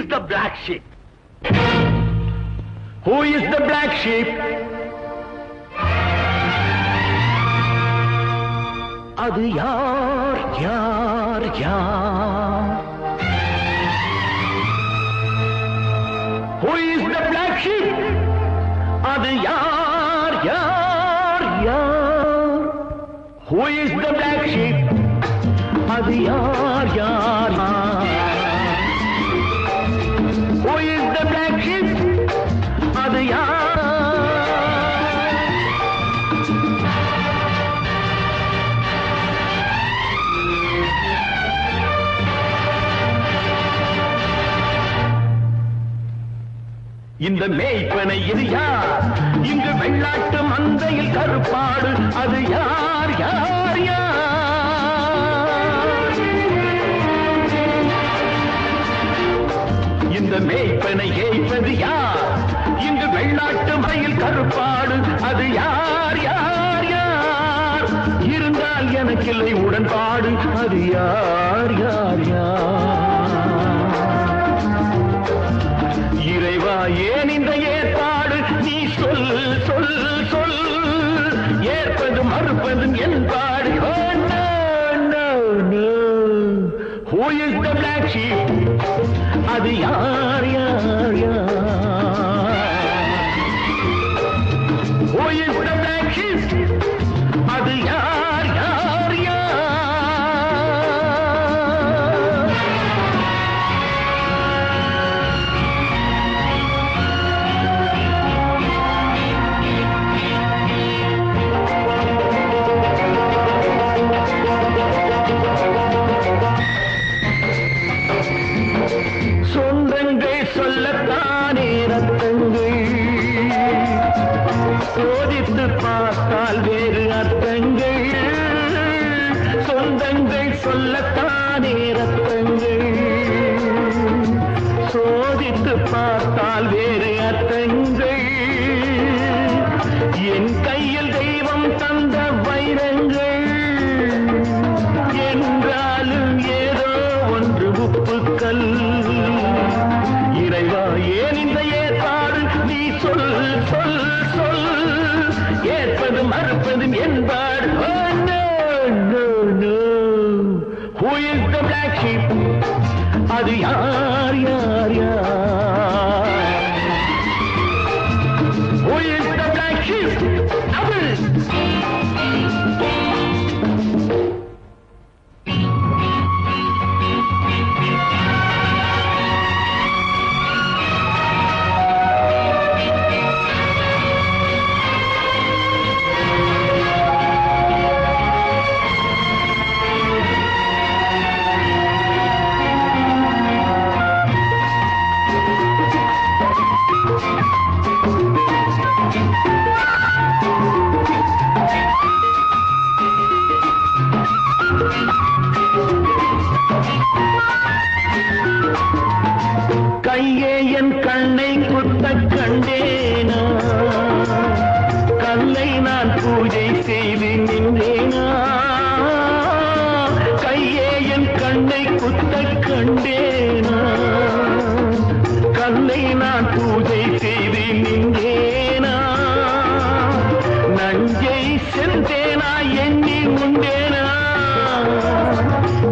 is the black sheep? Who is the black sheep? அது யார் யார் யார் Who is the black sheep? அது யார் யார் யார் Who is the black sheep? அது யார் யார் யார் இந்த மேய்ப்பனை இது யார்? இங்கு வெள்ளாட்டு மந்தையில் கருப்பாடு அது யார் யார் யார்? இந்த மேய்ப்பனை ஏய்ப்பது யார்? இங்கு வெள்ளாட்டு மயில் கருப்பாடு அது யார் யார் யார்? இருந்தால் எனக்கில்லை உடன்பாடு அது யார் யார் யார்? ஏன் இந்த ஏற்பாடு நீ சொல் சொல் சொல் ஏற்பது மறுப்பதும் என்பாடு Oh. Who is the black sheep? அது யார் யார் யார் Who is the black sheep? அது யார் சொல்லத்தானே ரத்தங்கள்? சோதித்து பார்த்தால் வேறு அர்த்தங்கள். என் கையில் தெய்வம் தந்த வைரங்கள். என்றாலும் ஏதோ ஒன்று உப்புக்கல் இறைவா ஏன் இந்த ஏற்பாடு? நீ சொல் சொல் சொல். ஏற்பதும் மறுப்பதும் என்பாடு. அது யார் யார் யார்? தஞ்சை சென்றேனா எண்ணி உண்டேனா?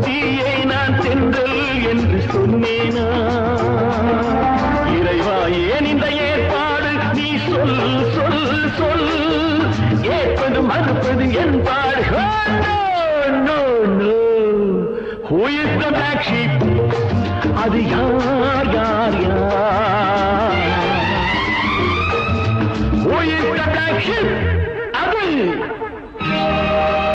தீயை நான் சென்றல் என்று சொன்னேனா? இறைவா ஏன் இந்த ஏற்பாடு? நீ சொல் சொல் சொல். ஏற்பது மறுப்பது என்பாடு Oh, அது யார்?